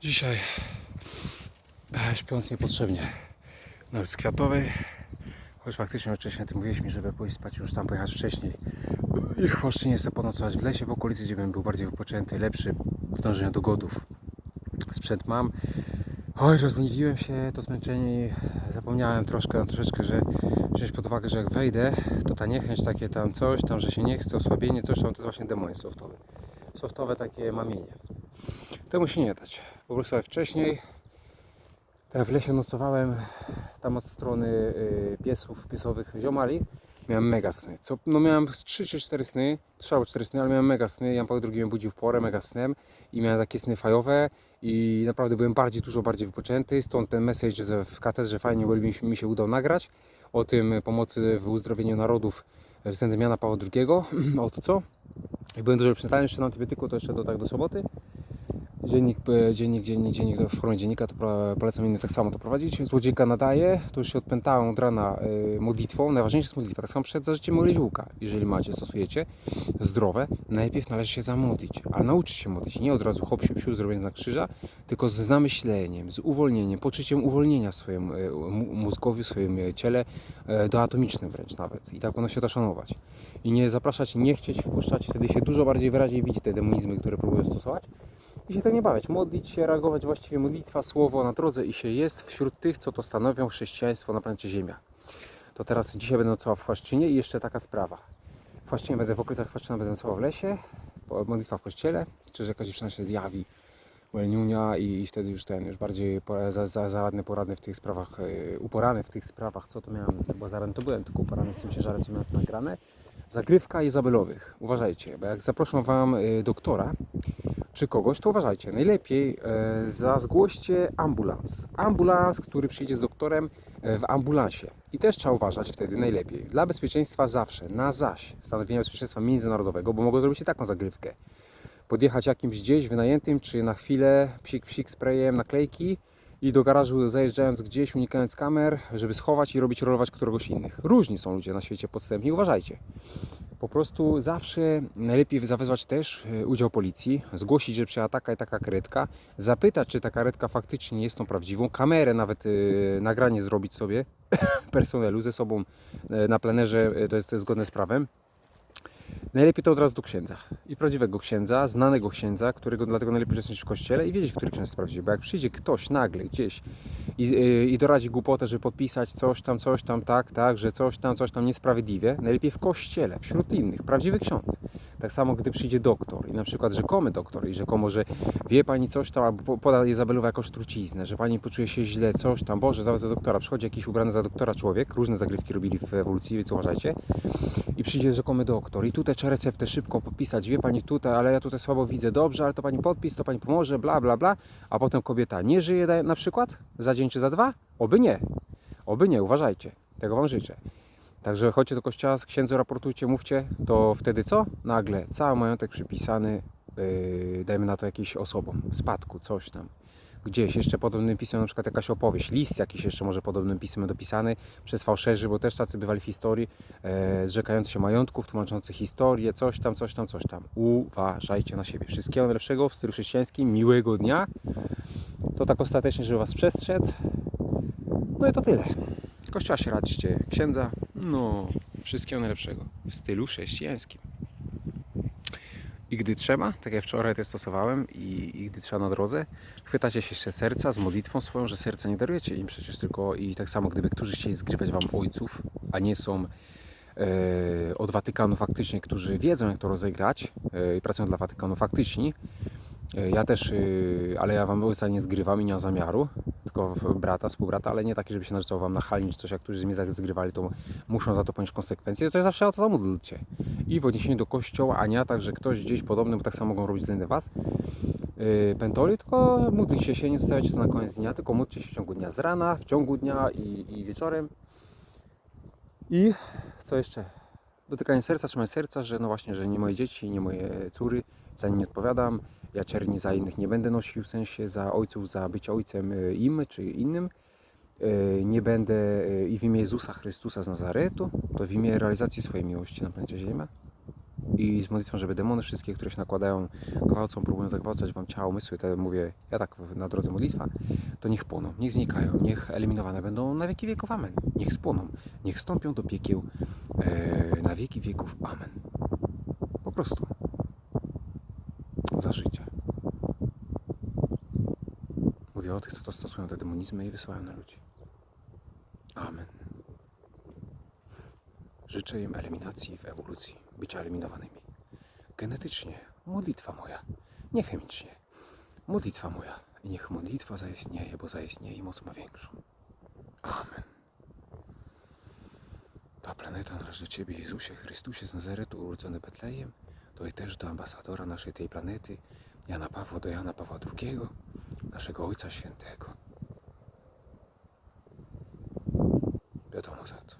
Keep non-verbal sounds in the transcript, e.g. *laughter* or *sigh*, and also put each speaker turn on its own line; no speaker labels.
Dzisiaj e, śpiąc niepotrzebnie na ulicy Kwiatowej. Choć faktycznie wcześniej ty mówiłeś mi, żeby pójść spać już tam pojechać wcześniej. I w Chłoszczynie chcę ponocować w lesie w okolicy, gdzie bym był bardziej wypoczęty, lepszy w dążeniu do godów. Sprzęt mam. Oj, rozleniwiłem się, to zmęczenie zapomniałem troszkę, troszeczkę, że wziąć pod uwagę, że jak wejdę, to ta niechęć, takie tam coś, tam, że się nie chce, osłabienie, coś tam, to jest właśnie demon softowy. Softowe takie mamienie. Temu się nie dać. Po prostu jak wcześniej, tak w lesie nocowałem, tam od strony y, piesów, piesowych ziomali, miałem mega sny. Co, no miałem 3 czy 4 sny, 3 albo 4 sny, ale miałem mega sny. Jan Paweł II mnie budził w porę mega snem i miałem takie sny fajowe i naprawdę byłem bardziej, dużo bardziej wypoczęty. Stąd ten message że w katedrze fajnie bo mi, mi się udał nagrać o tym pomocy w uzdrowieniu narodów względem Jana Pawła II. o to co? I byłem dużo przystałem jeszcze na antybiotyku, to jeszcze do, tak do soboty. Dziennik, e, dziennik, dziennik, dziennik w formie dziennika, to polecam innym tak samo to prowadzić. Złodziejka nadaje, to już się odpętałem od rana e, modlitwą. Najważniejsza jest modlitwa, tak samo przed zażyciem myli ziółka. Jeżeli macie, stosujecie, zdrowe, najpierw należy się zamodlić, ale nauczyć się modlić. Nie od razu hop, siup, siup, zrobienie na krzyża, tylko z namyśleniem, z uwolnieniem, poczuciem uwolnienia w swoim e, mózgowi, w swoim ciele, e, doatomicznym wręcz nawet. I tak powinno się to szanować. I nie zapraszać, nie chcieć wpuszczać, wtedy się dużo bardziej wyraźnie widzi te demonizmy, które próbują stosować i się tak nie bawić, modlić się, reagować właściwie modlitwa, słowo na drodze i się jest wśród tych, co to stanowią chrześcijaństwo na planecie Ziemia. To teraz dzisiaj będę nocował w Chwaszczynie i jeszcze taka sprawa. W Chwaszczynie będę w okolicach Chwaszczyna, będę nocował w lesie, modlitwa w kościele, czy że jakaś dziewczyna się zjawi, Welniunia i, i wtedy już ten, już bardziej za, za, zaradny, poradny w tych sprawach, yy, uporany w tych sprawach, co to miałem, bo zaradny to byłem, tylko uporany z tym ciężarem, co miałem nagrane. Zagrywka Izabelowych. Uważajcie, bo jak zaproszą Wam y, doktora, czy kogoś, to uważajcie. Najlepiej e, za zgłoście ambulans. Ambulans, który przyjdzie z doktorem e, w ambulansie. I też trzeba uważać wtedy najlepiej. Dla bezpieczeństwa zawsze, na zaś stanowienia bezpieczeństwa międzynarodowego, bo mogą zrobić i taką zagrywkę. Podjechać jakimś gdzieś wynajętym, czy na chwilę psik, psik sprayem naklejki i do garażu zajeżdżając gdzieś, unikając kamer, żeby schować i robić rolować któregoś innych. Różni są ludzie na świecie podstępni, uważajcie. Po prostu zawsze najlepiej zawezwać też e, udział policji, zgłosić, że przyjechała taka i taka karetka, zapytać, czy ta karetka faktycznie jest tą prawdziwą, kamerę nawet e, nagranie zrobić sobie *coughs* personelu ze sobą e, na plenerze, jest, to jest zgodne z prawem. Najlepiej to od razu do księdza. I prawdziwego księdza, znanego księdza, którego dlatego najlepiej uczestniczyć w kościele i wiedzieć, który ksiądz jest. Bo jak przyjdzie ktoś nagle gdzieś i, yy, i doradzi głupotę, żeby podpisać coś tam, coś tam, tak, tak, że coś tam, coś tam niesprawiedliwie, najlepiej w kościele, wśród innych, prawdziwy ksiądz. Tak samo, gdy przyjdzie doktor i na przykład rzekomy doktor i rzekomo, że wie pani coś tam, albo po- poda Izabelowa jakąś truciznę, że pani poczuje się źle, coś tam, Boże, zawsze za doktora. Przychodzi jakiś ubrany za doktora człowiek, różne zagrywki robili w ewolucji, więc uważajcie i przyjdzie rzekomy doktor i tutaj trzeba receptę szybko podpisać, wie pani tutaj, ale ja tutaj słabo widzę, dobrze, ale to pani podpis, to pani pomoże, bla, bla, bla, a potem kobieta nie żyje na przykład za dzień czy za dwa? Oby nie, oby nie, uważajcie, tego wam życzę. Także chodźcie do kościoła, z księdzu raportujcie, mówcie, to wtedy co? Nagle cały majątek przypisany, yy, dajmy na to jakiś osobom, w spadku, coś tam. Gdzieś jeszcze podobnym pismem, na przykład jakaś opowieść, list jakiś jeszcze może podobnym pismem dopisany przez fałszerzy, bo też tacy bywali w historii, e, zrzekający się majątków, tłumaczący historię, coś tam, coś tam, coś tam. Uważajcie na siebie. Wszystkiego najlepszego w stylu chrześcijańskim, miłego dnia. To tak ostatecznie, żeby Was przestrzec. No i to tyle. Kościoła się radźcie, księdza. No, wszystkiego najlepszego w stylu chrześcijańskim. I gdy trzeba, tak jak wczoraj to stosowałem, i, i gdy trzeba na drodze, chwytacie się jeszcze serca z modlitwą swoją, że serca nie darujecie im przecież tylko i tak samo, gdyby którzy chcieli zgrywać wam ojców, a nie są e, od Watykanu faktycznie, którzy wiedzą jak to rozegrać e, i pracują dla Watykanu faktyczni. E, ja też, e, ale ja wam ojca nie zgrywam i nie mam zamiaru, tylko brata, współbrata, ale nie taki, żeby się narzucał wam na halni czy coś, jak którzy z mnie zgrywali, to muszą za to ponieść konsekwencje. To jest zawsze o to zamódlcie. I w odniesieniu do kościoła, a nie tak, że ktoś gdzieś podobny, bo tak samo mogą robić względem was, yy, pentoli, tylko módlcie się, nie zostawiajcie to na koniec dnia, tylko módlcie się w ciągu dnia z rana, w ciągu dnia i, i wieczorem. I co jeszcze? Dotykanie serca, trzymanie serca, że no właśnie, że nie moje dzieci, nie moje córy, za nie odpowiadam. Ja czerni za innych nie będę nosił, w sensie za ojców, za bycie ojcem y, im czy innym. Y, Nie będę y, i w imię Jezusa Chrystusa z Nazaretu, to w imię realizacji swojej miłości na planecie Ziemia. i z modlitwą, żeby demony wszystkie, które się nakładają, gwałcą, próbują zagwałcać wam ciało, umysły, te mówię, ja tak na drodze modlitwa, to niech płoną, niech znikają, niech eliminowane będą na wieki wieków, amen. Niech spłoną, niech stąpią do piekieł e, na wieki wieków, amen. Po prostu. Za życie. Mówię o tych, co to stosują te demonizmy i wysyłają na ludzi. Amen. Życzę im eliminacji w ewolucji, bycia eliminowanymi. Genetycznie, modlitwa moja, nie chemicznie. Modlitwa moja i niech modlitwa zaistnieje, bo zaistnieje i moc ma większą. Amen. Ta planeta należy do Ciebie, Jezusie Chrystusie z Nazaretu, urodzony Betlejem, i też do ambasadora naszej tej planety, Jana Pawła do Jana Pawła II, naszego Ojca Świętego. Wiadomo za co.